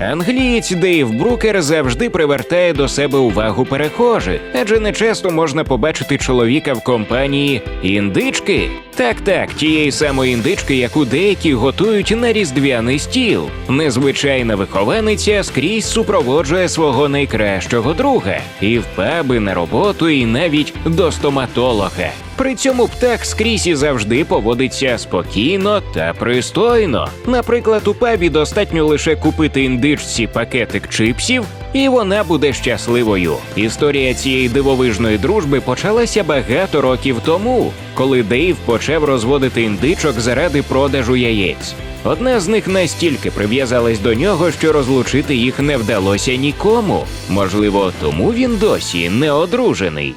Англієць Дейв Брукер завжди привертає до себе увагу перехожих, адже не часто можна побачити чоловіка в компанії індички. Так, так, тієї самої індички, яку деякі готують на різдвяний стіл. Незвичайна вихованиця скрізь супроводжує свого найкращого друга і в паби на роботу, і навіть до стоматолога. При цьому птах скрізь і завжди поводиться спокійно та пристойно. Наприклад, у пабі достатньо лише купити індичці пакетик чипсів, і вона буде щасливою. Історія цієї дивовижної дружби почалася багато років тому, коли Дейв почав розводити індичок заради продажу яєць. Одна з них настільки прив'язалась до нього, що розлучити їх не вдалося нікому. Можливо, тому він досі не одружений.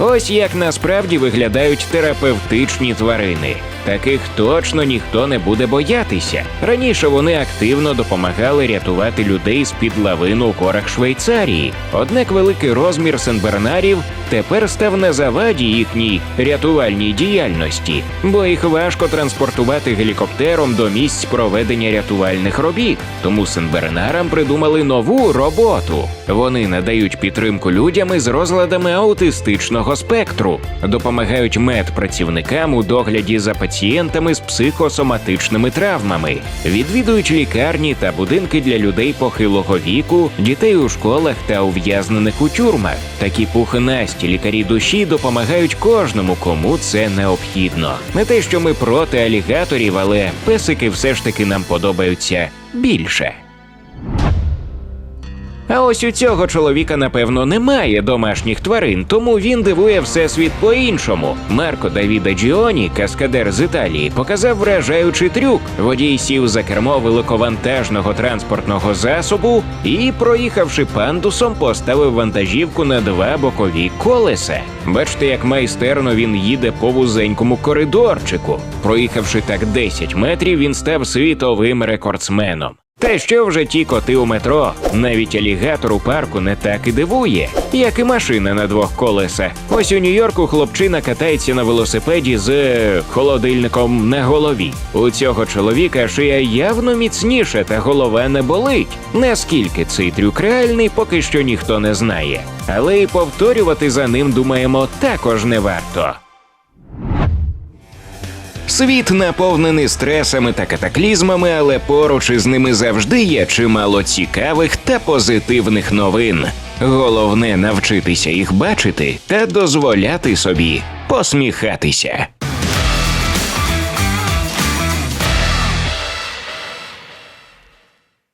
Ось як насправді виглядають терапевтичні тварини. Таких точно ніхто не буде боятися. Раніше вони активно допомагали рятувати людей з під лавину у горах Швейцарії. Однак великий розмір сенбернарів тепер став на заваді їхній рятувальній діяльності, бо їх важко транспортувати гелікоптером до місць проведення рятувальних робіт. Тому сенбернарам придумали нову роботу. Вони надають підтримку людям із розладами аутистичного спектру, допомагають медпрацівникам у догляді за пацієнтами з психосоматичними травмами, відвідують лікарні та будинки для людей похилого віку, дітей у школах та ув'язнених у тюрмах. Такі пухнасті лікарі душі допомагають кожному, кому це необхідно. Не те, що ми проти алігаторів, але песики все ж таки нам подобаються більше. А ось у цього чоловіка, напевно, немає домашніх тварин, тому він дивує всесвіт по-іншому. Марко Давіда Джіоні, каскадер з Італії, показав вражаючий трюк. Водій сів за кермо великовантажного транспортного засобу і, проїхавши пандусом, поставив вантажівку на два бокові колеса. Бачите, як майстерно він їде по вузенькому коридорчику. Проїхавши так 10 метрів, він став світовим рекордсменом. Та що вже ті коти у метро? Навіть алігатор у парку не так і дивує, як і машина на двох колесах. Ось у Нью-Йорку хлопчина катається на велосипеді з е, холодильником на голові. У цього чоловіка шия явно міцніша, та голова не болить. Наскільки цей трюк реальний, поки що ніхто не знає. Але і повторювати за ним, думаємо, також не варто. Світ наповнений стресами та катаклізмами, але поруч із ними завжди є чимало цікавих та позитивних новин. Головне навчитися їх бачити та дозволяти собі посміхатися.